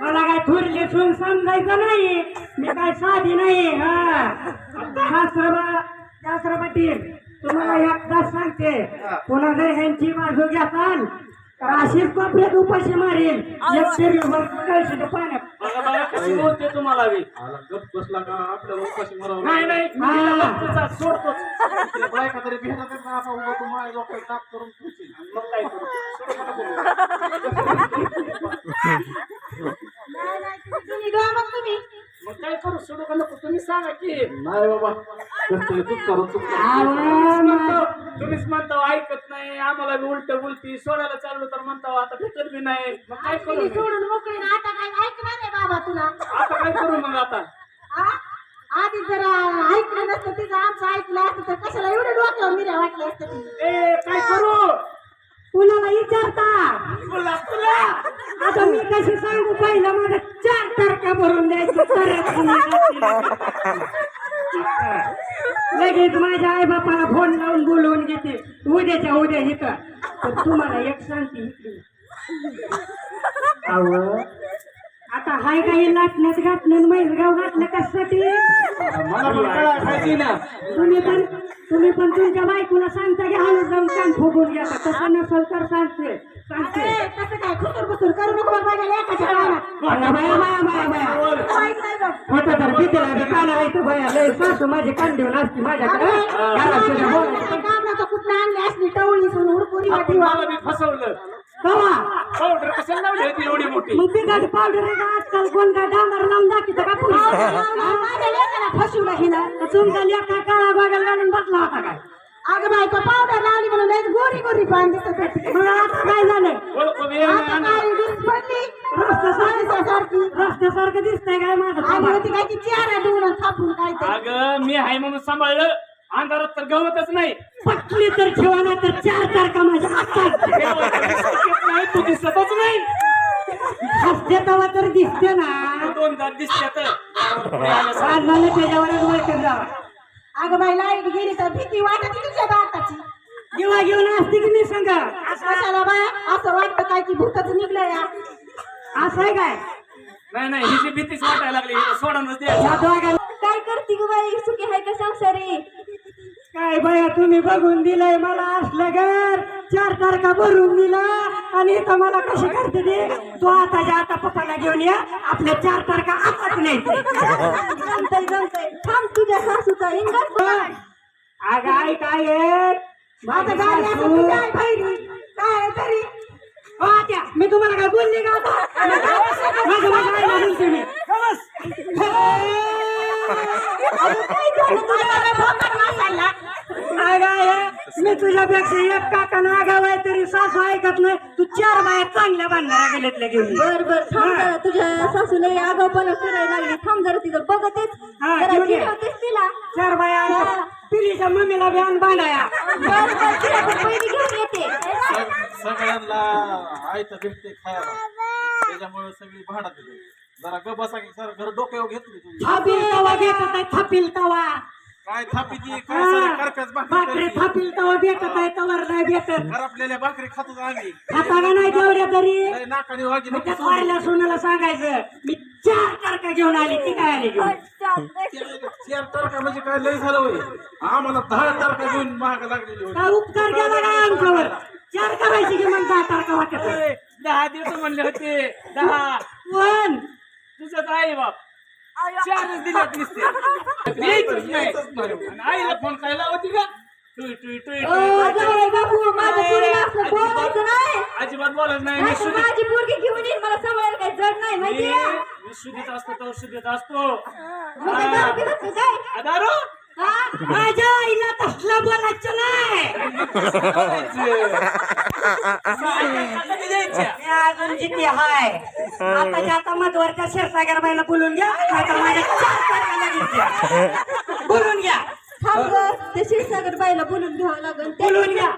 मला काय थोरली सून समजायचं नाही. मी काय साधी नाही. हा. पाटील तुम्हाला एकदाच सांगते. जर ह्यांची बाजू घेताल तर अशीच कोपऱ्यात उपाशी मारेल एक शरीरभर कळशी पाण्यात. बघा बघा कशी बोलते तुम्हाला बी आला गप बसला का? आपल्याला उपाशी मरावं नाही नाही मी हा. तिला बघतोच आज, सोडतोच. लागेल. बायका तरी भेटत आहेत ना आता उभा तू माझ्या डोक्यात ताप करून ठेवशील. मग काय करू? मग काय करू? सोडू का नको? तुम्ही सांगा की. नाही बाबा कसं तूच. आवा, म्हणतो, तुम्हीच म्हणता ऐकत नाही आम्हाला उलट बोलती. सोडायला चाललो तर म्हणता आता भेटत बी नाही. मग काय करू मी? सोडून मोकळी ना आता काय ऐकणार आहे बाबा तुला? आता काय करू मग आता? आधी जर ऐकलं नसतं तिचं आमचं ऐकलं असतं तर कशाला एवढं डोक्यावर मिऱ्या वाटल्या असतं ती ए काय करू? कुणाला विचारता? तुला आता मी कशी सांगू? पहिलं माझं चार तारखा भरून द्यायचं तरच तुम्ही जातील. लगेच माझ्या आई बापाला फोन लावून बोलवून घेते. उद्याच्या उद्या इथं. तर तुम्हाला एक सांगते इकडे. अहो. आता हाय काही लाटण्यात घातलं मैसगाव घातलं कशासाठी? मला पण कळायला पाहिजे ना तुम्ही पण तुम्ही पण तुमच्या बायकोला सांगता की हळू कान फुगून घ्या तसं नसेल तर सांगते सांगते कसं काय? खुसूर बुसूर करू नको बघ माझ्या एकाच्या कानात बाया बाया बाया बाया. ऐक नाही बघ. होतं तर किती लागेल काना आहे तर बाया. लय सासू माझी कान देऊन असती माझ्याकडे. घरात तुझ्या बोलायचं. काय कामनाचं कुठं आणली असली टवळी सून हुडकुरी आपण वाटी मला बी फसवलं. कवा? पावडर कशाला लावली होती एवढी मोठी? मग बिघाड पावडर आहे का? आजकाल कोण काय डांबर लावून दाखवतं का पुढे? माझ्या लेकाला फसवलं हिनं. तुमचा लेखा काळा घालून बसला होता काय? अगं बायको पावडर लावली म्हणून लयच गोरी गोरी पान दिसत होती. मग आता काय झालं? ओळखू बी आता आणि- काळी डिस पडली रस्त्यासारखं सारखी रस्त्यासारखं दिसतंय काय माझं? आणि थांबा. होती काय ती चेहरा डुळून थापून काय ते? अगं मी आहे म्हणून सांभाळलं. अंधारात तर गवतच नाही. पटली तर ठेवा नाही तर चार तारखा माझ्या हातात. नाही तू दिसतच नाही. हसते तेव्हा तर दिसते ना. दोन दात दिसत्यात आज झालं त्याच्यावरच जावा अगं बाई लाइट गेली तर भीती वाटत तुझ्या दिवा घेऊन असते की मी सांगा? कशाला बाय असं वाटतं काय की भूतच निघलं या? असं आहे काय? नाही नाही हिची भीतीच वाटायला लागली. हिला सोडूनच द्या. या दोघांना. काय करते ग बाई? सुखी आहे का संसारी? काय बाया तुम्ही बघून दिलंय मला असलं घर. चार तारखा भरून दिला. आणि इथं मला कशी करते ते? तू आताच्या आता पप्पाला घेऊन या. आपल्या चार तारखा आताच नाही जमतय जमतय. थांब तुझ्या सासूचा इंगात अगं काय आहे? असं आई काय तरी. हो, आत्या, मी तुम्हाला काय बोलली का आता? माझं माझ्या आईला बोलते मी. अगं काय झालं? अगं तुझ्यापेक्षा एक काका नागाव आहे तरी सासू ऐकत नाही. तू चार बाया चांगल्या बांधणाऱ्या गेल्यातल्या घेऊन ये. बर बर. थांब जरा. तुझ्या सासूला आगाऊपणा करायला लागली. थांब जरा तिथं बघतेच. हा, जरा घेऊन ये. जिरवतेच तिला. चार बाया. पिलीच्या मम्मीला बी आण बांधाया. बर बर तिला पण पहिली घेऊन येते. सग- सगळ्यांना आयतं भेटते खायला. त्याच्यामुळे सगळी भाडा दिली. जरा ग बसा की सर घर डोक्यावर घेतली तुझी. थापील तवा भेटत आहे थापील तवा. काय थापी ती काय भाकरी थापील तवा भेटत आहे तवर नाही भेटत. भाकरी खातोच आम्ही. खाता का नाही तेवढ्या तरी. लय नाकाने वागी मग नको त्या थोरल्या सोनाला सांगायचं मी चार तारखा घेऊन आली ती काय आली घेऊन? चार तारखा म्हणजे काय? लय झालं होय. आम्हाला दहा तारखा घेऊन महाग लागलेली होती. काय उपकार केला काय आमच्यावर. चार करायची की मग दहा तारखा वाटत दहा दिवस म्हणले होते. दहा. पण. तुझंच आहे बाप. चारच दिल्यात नुसते. यायचंच नाही. आणि आईला फोन काय लावती का? टुई टुई टुई ओ, जावई बापू, माझं पोरगं असलं बोलायचं नाही. अजिबात बोलत नाही. मी माझी पोरगी घेऊन येईल मला सांभाळायला काही जड नाही माहितीये शुद्धीत असतो तर शुद्धीत असतो. दारू? हा? माझ्या आईला तसलं बोलायचं नाही. अजून किती हाय. आताच्या आता मधवरच्या क्षीरसागर बाईला बोलून घ्या माझ्या. बोलून घ्या. थांब गं, ते क्षीरसागर बाईला बोलून घ्यावं लागेल ते- बोलून घ्या.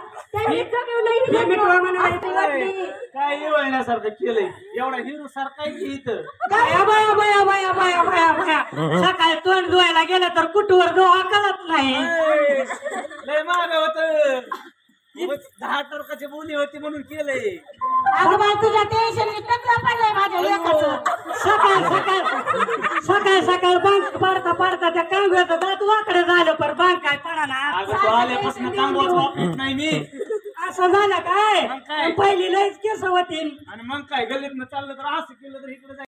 सकाळी तोंड धुवायला गेलं तर कुठवर धुवा कळत नाही दहा टोकाची बोली होती म्हणून केलंय. अगं तुझ्या सकाळ सकाळ सकाळ सकाळ बँक पडता पडता त्या कांगव्याचं दात वाकडं झालं पर बांक काय पडा ना. वापरत नाही मी. असं झालं काय? पहिली लयच केस होतील आणि मग काय? गल्लीत चाललं तर असं केलं तर इकडे